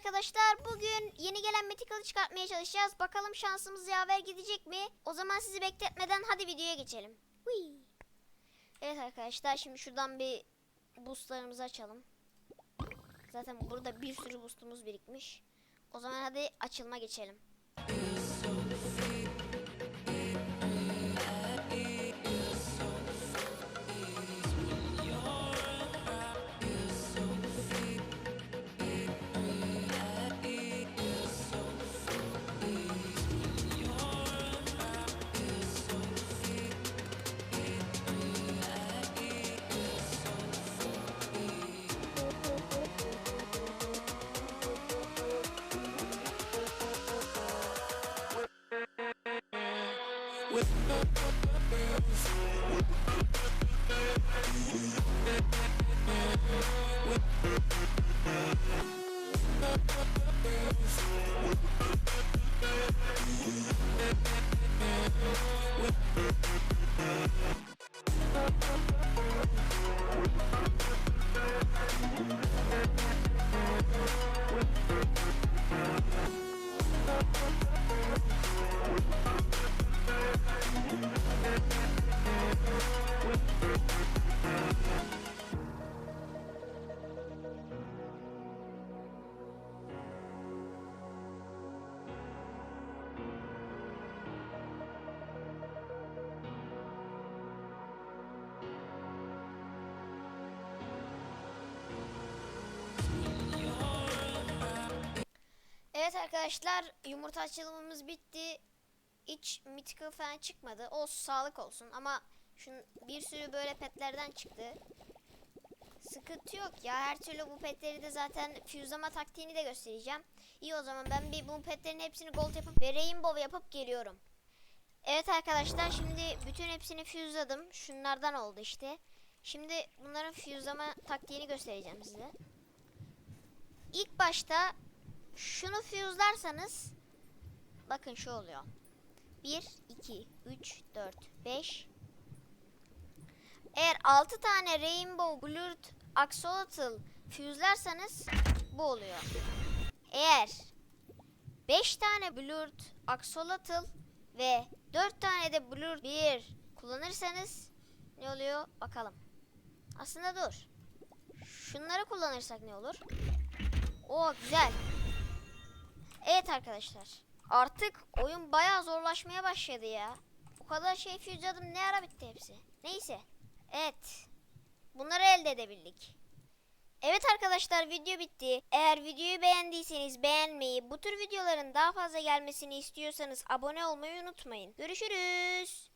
arkadaşlar bugün yeni gelen Mythical'ı çıkartmaya çalışacağız. Bakalım şansımız yaver gidecek mi? O zaman sizi bekletmeden hadi videoya geçelim. Evet arkadaşlar şimdi şuradan bir boostlarımızı açalım. Zaten burada bir sürü boostumuz birikmiş. O zaman hadi açılma geçelim. with Evet arkadaşlar yumurta açılımımız bitti. Hiç mythical falan çıkmadı. Olsun sağlık olsun ama şun bir sürü böyle petlerden çıktı. Sıkıntı yok ya her türlü bu petleri de zaten füzlama taktiğini de göstereceğim. İyi o zaman ben bir bu petlerin hepsini gold yapıp ve rainbow yapıp geliyorum. Evet arkadaşlar şimdi bütün hepsini füzladım. Şunlardan oldu işte. Şimdi bunların füzlama taktiğini göstereceğim size. İlk başta şunu füzlarsanız bakın şu oluyor. 1, 2, 3, 4, 5 Eğer 6 tane Rainbow Blurred Axolotl füzlersanız bu oluyor. Eğer 5 tane Blurred Axolotl ve 4 tane de Blurred bir kullanırsanız ne oluyor bakalım. Aslında dur. Şunları kullanırsak ne olur? Oo güzel. Evet arkadaşlar. Artık oyun bayağı zorlaşmaya başladı ya. O kadar şey füzladım ne ara bitti hepsi. Neyse. Evet. Bunları elde edebildik. Evet arkadaşlar video bitti. Eğer videoyu beğendiyseniz beğenmeyi, bu tür videoların daha fazla gelmesini istiyorsanız abone olmayı unutmayın. Görüşürüz.